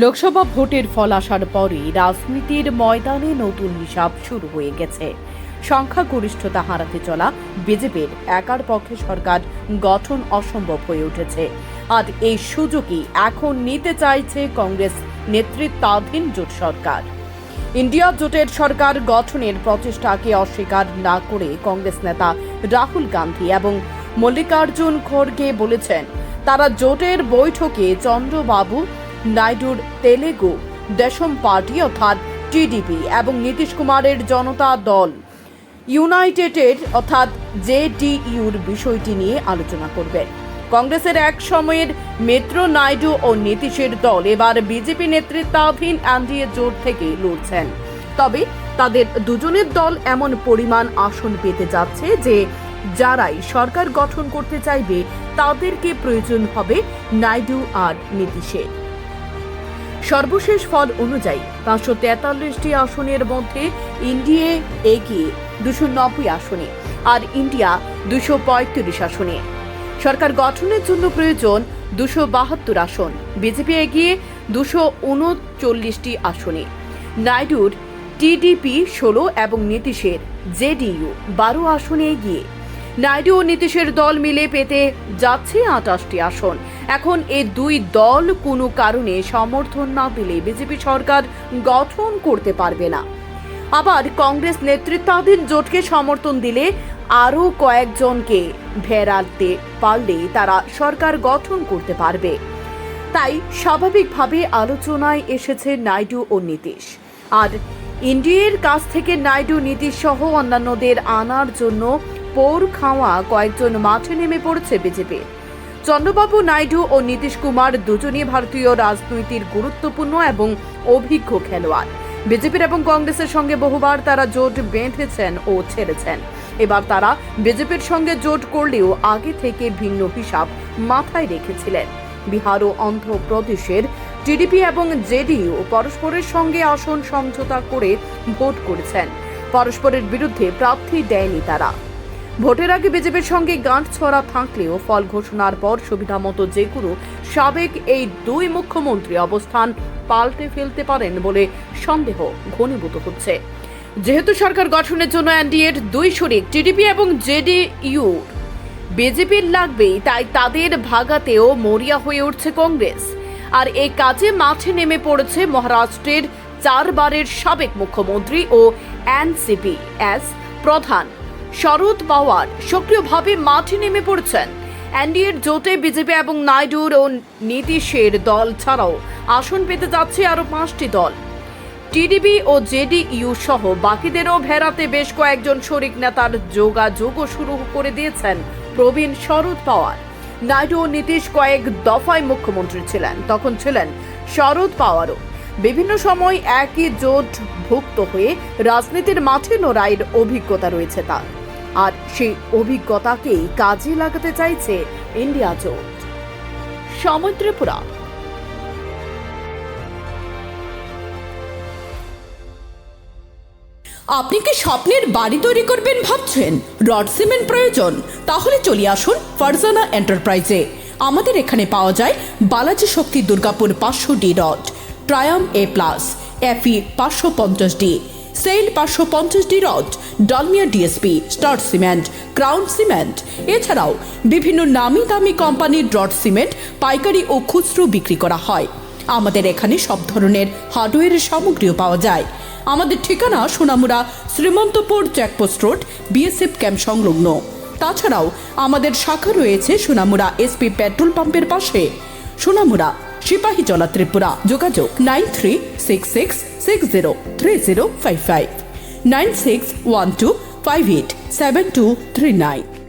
লোকসভা ভোটের ফল আসার পরই রাজনীতির ময়দানে নতুন হিসাব শুরু হয়ে গেছে। সংখ্যাগরিষ্ঠতা হারাতে চলা বিজেপির একার পক্ষে সরকার গঠন অসম্ভব হয়ে উঠেছে। আর এই সুযোগই এখন নিতে চাইছে কংগ্রেস নেতৃত্বাধীন জোট সরকার। ইন্ডিয়া জোটের সরকার গঠনের প্রচেষ্টাকে অস্বীকার না করে কংগ্রেস নেতা রাহুল গান্ধী এবং মল্লিকার্জুন খড়গে বলেছেন, তারা জোটের বৈঠকে চন্দ্রবাবু নাইডুর তেলেগু, দেশম পার্টি অর্থাৎ টিডিপি এবং নীতিশ কুমারের জনতা দল। ইউনাইটেডের অর্থাৎ জেডিইউর বিষয়টি নিয়ে আলোচনা করবেন। কংগ্রেসের এক সময়ের মিত্র নাইডু ও নীতিশের দল এবার বিজেপি নেতৃত্বাধীন এনডিএ জোট থেকে লড়ছেন। তবে তাদের দুজনের দল এমন পরিমাণ আসন পেতে যাচ্ছে যে যারাই সরকার গঠন করতে চাইবে তাদেরকে প্রয়োজন হবে নাইডু আর নীতিশের। সর্বশেষ ফল অনুযায়ী পাঁচশো তেতাল্লিশটি আসনের মধ্যে ইন্ডিয়া এগিয়ে দুশো নব্বই আসনে আর ইন্ডিয়া দুশো পঁয়ত্রিশ আসনে। সরকার গঠনের জন্য প্রয়োজন দুশো বাহাত্তর আসন। বিজেপি এগিয়ে দুশো উনচল্লিশটি আসনে। নাইডুর টিডিপি ষোলো এবং নীতিশের জেডিইউ বারো আসনে এগিয়ে নাইডু ও নীতিশের দল মিলে পেতে যাচ্ছে আটাশটি আসন। এখন এ দুই দল কোনো কারণে সমর্থন না দিলে বিজেপি সরকার গঠন করতে পারবে না। আবার কংগ্রেস নেতৃত্বাধীন জোটকে সমর্থন দিলে আরও কয়েকজনকে ভেড়াতে পারলে তারা সরকার গঠন করতে পারবে। তাই স্বাভাবিকভাবে আলোচনায় এসেছে নাইডু ও নীতিশ। আর ইন্ডিয়ার কাছ থেকে নাইডু নীতিশ সহ অন্যান্যদের আনার জন্য পোর খাওয়া কয়েকজন মাঠে নেমে পড়েছে বিজেপি। চন্দ্রবাবু নাইডু ও নীতিশ কুমার দুজনই ভারতীয় রাজনীতির গুরুত্বপূর্ণ এবং অভিজ্ঞ খেলোয়াড়। বিজেপির এবং কংগ্রেসের সঙ্গে বহুবার তারা জোট বেঁধেছেন ও ছেড়েছেন। এবার তারা বিজেপির সঙ্গে জোট করলেও আগে থেকে ভিন্ন হিসাব মাথায় রেখেছিলেন। বিহার ও অন্ধ্রপ্রদেশের টিডিপি এবং জেডিইউ পরস্পরের সঙ্গে আসন সমঝোতা করে ভোট করেছেন। পরস্পরের বিরুদ্ধে প্রার্থী দেয়নি তারা। ভোটের আগে বিজেপির সঙ্গে গাঁট ছড়া থাকলেও ফল ঘোষণার পর সুবিধামতো যে কোনো সাবেক এই দুই মুখ্যমন্ত্রী অবস্থান পাল্টে ফেলতে পারেন বলে সন্দেহ ঘনীভূত হচ্ছে। যেহেতু সরকার গঠনের জন্য এনডিএর দুই শরিক, টিডিপি এবং জেডিইউ বিজেপির লাগবেই, তাই তাদের ভাগাতেও মরিয়া হয়ে উঠছে কংগ্রেস। আর এই কাজে মাঠে নেমে পড়েছে মহারাষ্ট্রের চারবারের সাবেক মুখ্যমন্ত্রী ও এনসিপি এস প্রধান। শরদ পাওয়ার সক্রিয়ভাবে মাঠে নেমে পড়েছেন। এনডিএর জোটে বিজেপি এবং নাইডুর ও নীতিশের দল ছাড়াও আসন পেতে যাচ্ছে আরও পাঁচটি দল। টিডিপি ও জেডিইউ সহ বাকিদেরও ভেড়াতে বেশ কয়েকজন শরিক নেতার যোগাযোগও শুরু করে দিয়েছেন প্রবীণ শরদ পাওয়ার। নাইডু ও নীতিশ কয়েক দফায় মুখ্যমন্ত্রী ছিলেন, তখন ছিলেন শরদ পাওয়ারও। বিভিন্ন সময় একই জোট ভুক্ত হয়ে রাজনীতির মাঠে লড়াইয়ের অভিজ্ঞতা রয়েছে তার। আর সেই অভিজ্ঞতাকেই কাজে লাগাতে চাইছে ইন্ডিয়া জোট। সময় ত্রিপুরা। আপনি কি স্বপ্নের বাড়ি তৈরি করবেন ভাবছেন? রড সিমেন্ট প্রয়োজন? তাহলে চলে আসুন ফারজানা এন্টারপ্রাইজে। আমাদের এখানে পাওয়া যায় বালাজি শক্তি দুর্গাপুর পাঁচশো ডি রড, ট্রায়াম এ প্লাস, এফি পাঁচশো পঞ্চাশ ডি, সেল পাঁচশো পঞ্চাশ D rod Dalmia DSP star cement crown cement এছাড়াও বিভিন্ন নামি দামি কোম্পানির রড সিমেন্ট পাইকারি ও খুচরো বিক্রি করা হয়। আমাদের এখানে সব ধরনের হার্ডওয়্যারের সামগ্রীও পাওয়া যায়। আমাদের ঠিকানা Sonamura, Srimantapur checkpost road BSF camp সংলগ্ন। তাছাড়াও আমাদের শাখা রয়েছে সোনামুড়া এসপি পেট্রোল পাম্পের পাশে। সোনামুড়া সিপাহী জলা ত্রিপুরা। যোগাযোগ nine three six six six zero three zero five five. 9612587239